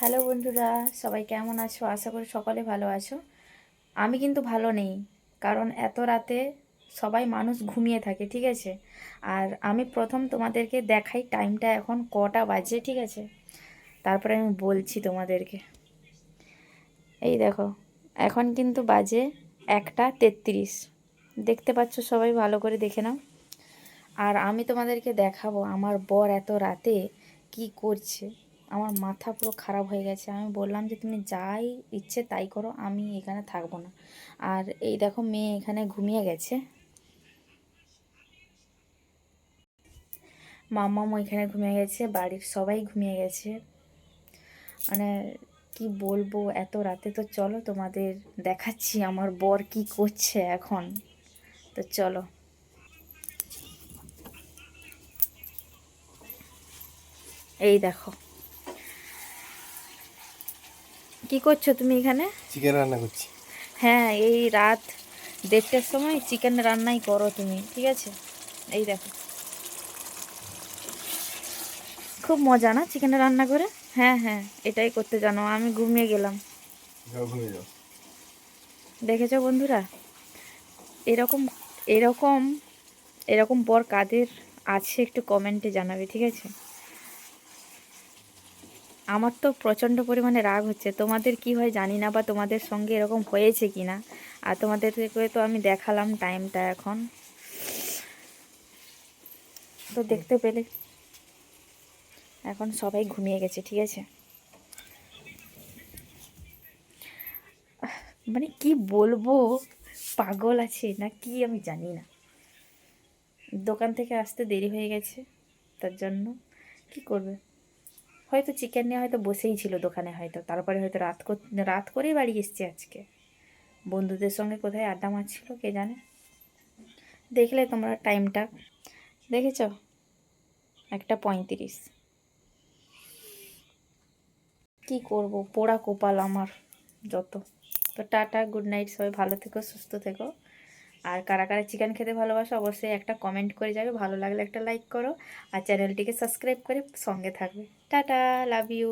Hello বন্ধুরা, সবাই কেমন আছো? আশা করি সকলে ভালো আছো। আমি কিন্তু ভালো নেই, কারণ এত রাতে সবাই মানুষ ঘুমিয়ে থাকে, ঠিক আছে? আর আমি প্রথম তোমাদেরকে দেখাই টাইমটা এখন কটা বাজে, ঠিক আছে? তারপরে আমি বলছি তোমাদেরকে। এই দেখো, এখন কিন্তু বাজে একটা তেত্রিশ। দেখতে পাচ্ছ, সবাই ভালো করে দেখে নাও। আর আমি তোমাদেরকে দেখাবো, আমার বর এত রাতে কি করছে। আমার মাথা পুরো খারাপ হয়ে গেছে। আমি বললাম যে, তুমি যাই ইচ্ছে তাই করো, আমি এখানে থাকব না। আর এই দেখো, মেয়ে এখানে ঘুমিয়ে গেছে। মাম্মাম ওইখানে ঘুমিয়ে গেছে, বাড়ির সবাই ঘুমিয়ে গেছে। মানে কি বলব, এত রাতে তো চলো তোমাদের দেখাচ্ছি আমার বর কি করছে এখন। তো চলো। এই দেখো। কি করছ তুমি এখানে? চিকেন রান্না করছি। হ্যাঁ এই রাত দেড়টার সময় চিকেন রান্নাই করো তুমি ঠিক আছে? এই দেখো। খুব মজা না চিকেন রান্না করে? হ্যাঁ হ্যাঁ এটাই করতে জানো আমি ঘুমিয়ে গেলাম। দেখেছ বন্ধুরা? এরকম এরকম এরকম বর কাদের আছে একটু কমেন্টে জানাবে ঠিক আছে? আমার তো প্রচণ্ড পরিমাণে রাগ হচ্ছে। তোমাদের কি হয় জানি না বা তোমাদের সঙ্গে এরকম হয়েছে কি না? আর তোমাদেরকে তো আমি দেখালাম টাইমটা এখন। তো দেখতে পেলে। এখন সবাই ঘুমিয়ে গেছে, ঠিক আছে? মানে কি বলব? পাগল আছে না কি আমি জানি না। দোকান থেকে আসতে দেরি হয়ে গেছে, তার জন্য। কি করবে? হয়তো চিকেন নিয়ে হয়তো বসেই ছিল দোকানে হয়তো। তারপরে হয়তো রাত রাত করেই বাড়ি এসছে আজকে। বন্ধুদের সঙ্গে কোথায় আড্ডা মারছিল কে জানে? দেখলে তোমরা টাইমটা দেখেছ? একটা পঁয়ত্রিশ। কি করব? পোড়া কোপাল আমার যত। তো টাটা গুড নাইট সবাই, ভালো থেকো, সুস্থ থেকো। আর কারা কারা চিকেন খেতে ভালোবাসো অবশ্যই একটা কমেন্ট করে যাবে, ভালো লাগলে একটা লাইক করো। আর চ্যানেলটিকে সাবস্ক্রাইব করে সঙ্গে থাকবে। Tata love you